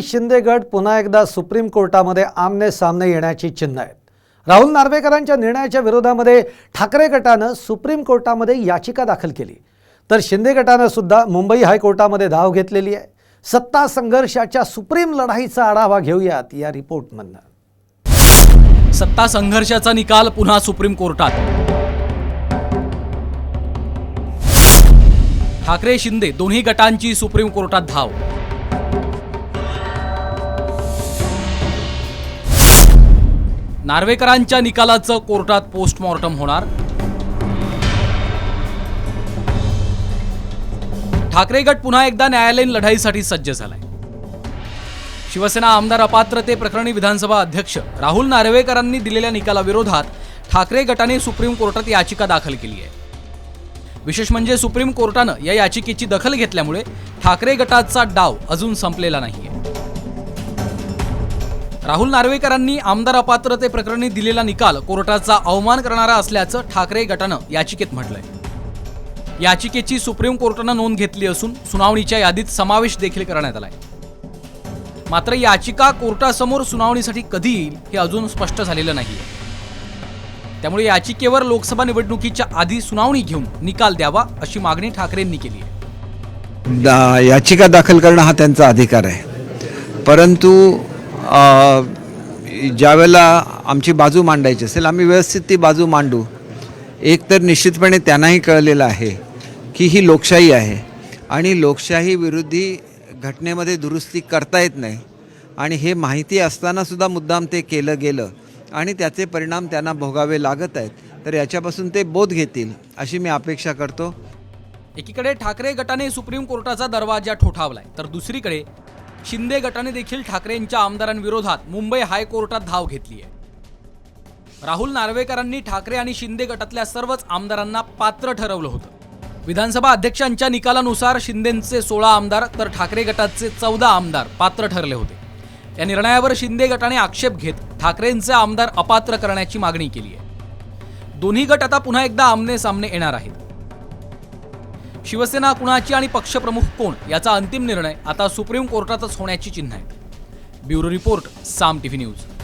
शिंदे गट पुन्हा एकदा सुप्रीम कोर्टामध्ये आमने सामने येण्याची चिन्ह आहेत. राहुल नार्वेकरांच्या निर्णयाच्या विरोधामध्ये ठाकरे गटानं सुप्रीम कोर्टामध्ये याचिका दाखल केली. तर शिंदे गटानं सुद्धा मुंबई हायकोर्टामध्ये धाव घेतलेली आहे. सत्ता संघर्षाच्या सुप्रीम लढाईचा आढावा घेऊयात या रिपोर्टमधनं सत्ता संघर्षाचा निकाल पुन्हा सुप्रीम कोर्टात. ठाकरे शिंदे दोन्ही गटांची सुप्रीम कोर्टात धाव. नार्वेकरांच्या निकालाचं कोर्टात पोस्टमॉर्टम होणार. ठाकरे गट पुन्हा एकदा न्यायालयीन लढाईसाठी सज्ज झालाय. शिवसेना आमदार अपात्रते प्रकरणी विधानसभा अध्यक्ष राहुल नार्वेकरांनी दिलेल्या निकालाविरोधात ठाकरे गटाने सुप्रीम कोर्टात याचिका दाखल केली आहे. विशेष म्हणजे सुप्रीम कोर्टानं या याचिकेची दखल घेतल्यामुळे ठाकरे गटाचा डाव अजून संपलेला नाहीये. राहुल नार्वेकरांनी आमदार अपात्रते प्रकरणी दिलेला निकाल कोर्टाचा अवमान करणारा असल्याचं ठाकरे गटानं याचिकेत म्हटलंय. याचिकेची सुप्रीम कोर्टानं नोंद घेतली असून सुनावणीच्या यादीत समावेश देखील करण्यात आलाय. मात्र याचिका कोर्टासमोर सुनावणीसाठी कधी येईल हे अजून स्पष्ट झालेलं नाही त्यामुळे याचिकेवर लोकसभा निवडणुकीच्या आधी सुनावणी घेऊन निकाल द्यावा अशी मागणी ठाकरेंनी केली आहे. दा याचिका दाखल करणं हा त्यांचा अधिकार आहे. परंतु ज्यावेळेला आमची बाजू मांडायची असेल आम्ही व्यवस्थित ती बाजू मांडू. एक तर निश्चितपणे त्यांनाही कळलेलं आहे की ही लोकशाही आहे आणि लोकशाही विरोधी घटनेमध्ये दुरुस्ती करता येत नाही. आणि हे माहिती असतानासुद्धा मुद्दाम ते केलं गेलं आणि त्याचे परिणाम त्यांना भोगावे लागत आहेत. तर याच्यापासून ते बोध घेतील अशी मी अपेक्षा करतो. एकीकडे ठाकरे गटाने सुप्रीम कोर्टाचा दरवाजा ठोठावलाय तर दुसरीकडे शिंदे गटाने देखील ठाकरेंच्या आमदारांविरोधात मुंबई हायकोर्टात धाव घेतली आहे. राहुल नार्वेकरांनी ठाकरे आणि शिंदे गटातल्या सर्वच आमदारांना पात्र ठरवलं होतं. विधानसभा अध्यक्षांच्या निकालानुसार शिंदेचे सोळा आमदार तर ठाकरे गटाचे चौदा आमदार पात्र ठरले होते. या निर्णयावर शिंदे गटाने आक्षेप घेत ठाकरेंचे आमदार अपात्र करण्याची मागणी केली आहे. दोन्ही गट आता पुन्हा एकदा आमने सामने येणार आहेत. शिवसेना कुणाची आणि पक्षप्रमुख कोण याचा अंतिम निर्णय आता सुप्रीम कोर्टातच होण्याची चिन्ह आहेत. Bureau report Saam TV news.